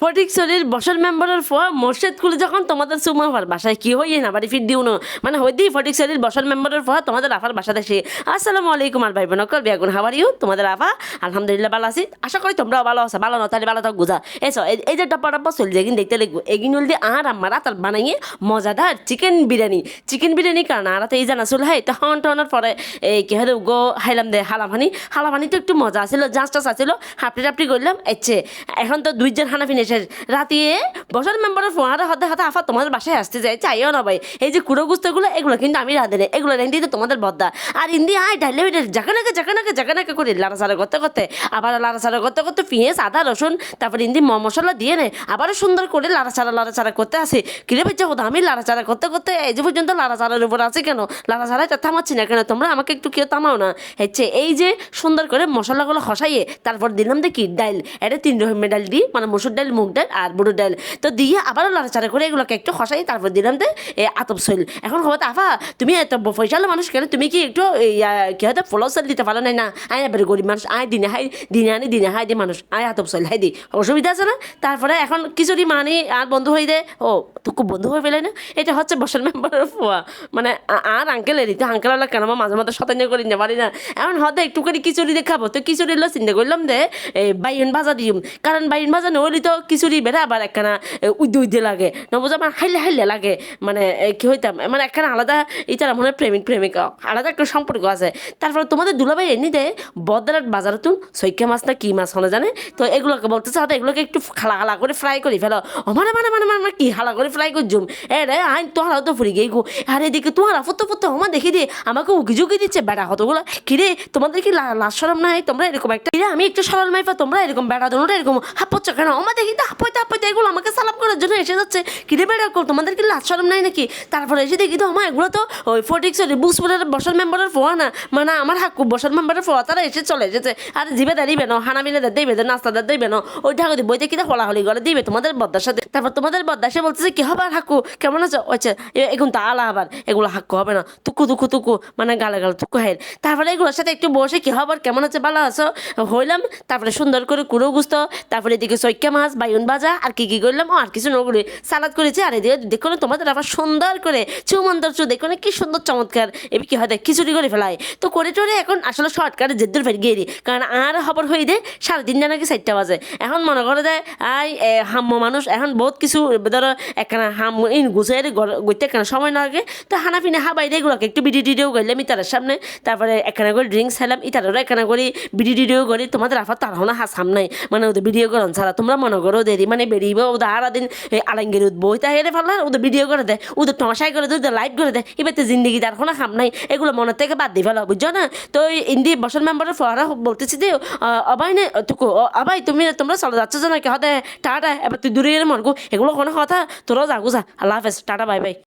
ফটিকছড়ির বসল মেম্বারের ফ মসজিদ খুলে যখন তোমাদের সুমা হওয়ার বাসায় কি হইয়ে না, বাড়ি ফির দিও না। মানে হই দিই ফটিকছড়ির বসল মেম্বারের ফ তোমাদের আফার বাসা দেখে। আসসালামু আলাইকুম আর ভাই বোনকল হাওয়ার ইউ তোমাদের আফা, আলহামদুলিল্লাহ ভালো আছি। আশা করি তোমরাও ভালো আছো। ভালো না তাহলে ভালো থাক গুজা এসো এই- যে টপ্পা টপ্পা চলছে এগিন দেখতে লিখব এগিন হল দিয়ে আর আমার তার বানাইয়ে মজাদার চিকেন বিরিয়ানি। চিকেন বিরিয়ানি কারণ আর এই জানা চুল হাই তখন টনের পরে এই কি হয় গো, হাইলাম দে হালাফানি হালাফানি তো একটু মজা আছিল জাঁচ টাচ আছিল। হাপড়ি টাপড়ি করলাম, এচ্ছে। এখন তো দুইজন হানা ফিনে শেষ। রাতে বছর মেম্বারের ফোনারে হাতে হাতে আফা তোমাদের বাসায় আসতে যায়, চাইও না ভাই। এই যে কুড়ো গুস্তগুলো, এগুলো কিন্তু আমি রাঁধে নেই এগুলো রেঁধে তো তোমাদের বদ্দা আর ইন্দি আয় ডাইলে জাকানাকে জাকানাকে জাকানাকে করে লাড়াচাড়া করতে করতে। আবার লাড়াচাড়া করতে করতে পেঁয়াজ, আদা, রসুন, তারপর ইন্দি ম মশলা দিয়ে নেয় আবারও সুন্দর করে লাড়াচাড়া লাড়াচাড়া করতে আসে। কিরে বেচা কথা আমি লাড়াচাড়া করতে করতে এই যে পর্যন্ত লাড়াচাড়ার উপর আছে কেন? লাড়াচাড়াটা থামাচ্ছি না কেন? তোমরা আমাকে একটু কেউ থামাও না। হচ্ছে, এই যে সুন্দর করে মশলাগুলো খসাইয়ে, তারপর দিলাম দেখি ডাইল। এটা তিন রকমের ডাল দিই মানে মসুর ডাল মুগ ডাল আর বুড়ো ডাল তো দিয়ে আবারও লাড়াচাড়া করে এগুলোকে একটু খসাই, তারপর দিলাম দে এ, আতপ সইল এখন খবর আফা, তুমি এত পয়সালো মানুষ কেন? তুমি কি একটু কি হয়তো ফলো সেল দিতে পারো না না? আয় এবারে গরিব মানুষ, আয় দিনে হাই, দিনে আনি, দিনে হাই দি মানুষ। আয় আতপ সইল হাই দি। অসুবিধা আছে না? তারপরে এখন কিছুরি মানি, আর বন্ধু হয়ে দে। ও, তো খুব বন্ধু হয়ে পেলে না? এটা হচ্ছে বসের মেম্বারের ফুয়া মানে আর আঙ্কেলেরই তো আঙ্কেল আল্লাহ কেন মাঝে মাঝে শতান্য করি না পারি না? এখন হতে একটু করে খিচুড়ি দেখাবো। তো খিচুড়ি লো চিন্তা করলাম দে বাইন ভাজা দিম। কারণ বাইন ভাজা নহলি তো খিচুড়ি বেড়া আবার একখানা উদ্দে উদ্দে লাগে। নবুঝা আমার হাইলে হাইলে লাগে। মানে কি হইতাম মানে একখানা আলাদা ইতারা মনে হয় প্রেমিক প্রেমিকা আলাদা একটা সম্পর্ক আছে। তারপরে তোমাদের দুলাভাই এমনি দেয় বদরাট বাজারে তুন সৈক্য মাছ না কি মাছ হলে জানে? তো এগুলোকে বলতে চাও, এগুলোকে একটু খালা খালা করে ফ্রাই করি ফেলো। মানে মানে মানে মানে কি হালা করে ফ্রাই করছুম এ রে আইন তোহারা তো ফুরি গেই গো। আর এদিকে তোমার ফুটো ফুটো আমার দেখি দিয়ে আমাকে উকি ঝুঁকি দিচ্ছে বেড়া হতগুলো। কিরে তোমাদের কি লা- লাজ সরম নাই? তোমরা এরকম একটা আমি একটু সরল মাইফা তোমরা এরকম বেড়া দোনোটা এরকম হাপ্পচ্ছ কেন আমার দেখি তো হাপ্পাইতে হাপ্পাইতে এগুলো আমাকে সালাম করার জন্য এসে যাচ্ছে। কিরে বেড়া কর তোমাদের কি লাজ সরম নাই নাকি? তারপরে এসে দেখি তো আমার এগুলো তো ওই ফটিক্স বুসপুরের বসল মেম্বারের ফোয়া না। মানে আমার হাকু বসল মেম্বারের ফোয়া, তারা এসে চলে এসেছে। আর জিবে দাঁড়িয়ে না হানা মিলে দিবে নাস্তা দা, দিবে না। ওই ঢাকা দিব বইতে কিনা হলাহলি করে, দিবে তোমাদের বদ্দার সাথে। তারপর তোমাদের বদ্দা সে বলতেছে, কি হবে আর হাকু? কেমন আছো? আচ্ছা এ- এখন তো আলা আবার, এগুলো হাক্কু হবে না। তুকু তুকু তুকু মানে গালে গালে তুকু হের তারপরে এগুলোর সাথে একটু বসে, কি হবে আর কেমন আছে? ভালো আছো? হইলাম। তারপরে সুন্দর করে কুড়ো গুস্ত তারপরে এদিকে সৈক্যা মাছ বাইন ভাজা আর কি কি করলাম? আর কিছু নগুলি সালাদ করেছি আর এদিকে দেখো না তোমাদের আবার সুন্দর করে চুমন্দর চু দেখো না কি সুন্দর চমৎকার এবার কি হয় খিচুড়ি করে ফেলায়। তো করে টোরে এখন আসলে শর্টকাটে জেদ্দুর ফের গিয়ে দিই কারণ আর হবর হয়ে দে সাড়ে তিনটা নাকি চারটা বাজে। এখন মনে করে দেয় আই এ, হাম্ম মানুষ এখন বহুত কিছু ধরো একখানা হাম ইন গুছাই গইতে একখানা সময় না লাগে। তো হানা ফিনে হাবাই দিয়ে এগুলোকে একটু বিডি টিডিও করলাম ইতারের সামনে তারপরে একখানা করে ড্রিঙ্কস খেলাম ইতারেরও একখানা করে বিডি টিডিও করি তোমাদের আফার তার হনা হাসাম নাই মানে ওদের ভিডিও করন ছাড়া তোমরা মনে করো দেরি মানে বেরিয়ে ওদের দাঁড়া দিন আলাঙ্গের উঠবো ওইটা হেরে ফেললা ওদের ভিডিও করে দেয় ওদের টমাশাই করে দেয় ওদের লাইভ করে দেয় এবার তো জিন্দগি তার কোনো খাম নাই, এগুলো মনের থেকে বাদ দিয়ে ফেলা, বুঝছ না? তো ইন্দি বসন মেম্বারের ফোয়ারা বলতেছি যে অবাই নে তুকু অবাই, তুমি তোমরা চলে যাচ্ছ না কি হতে টাটা, এবার তুই দূরে এলে মনকু, এগুলো কোনো কথা, তোরাও যাগো যা, আল্লাহ হাফেজ, টাটা, বাই বাই।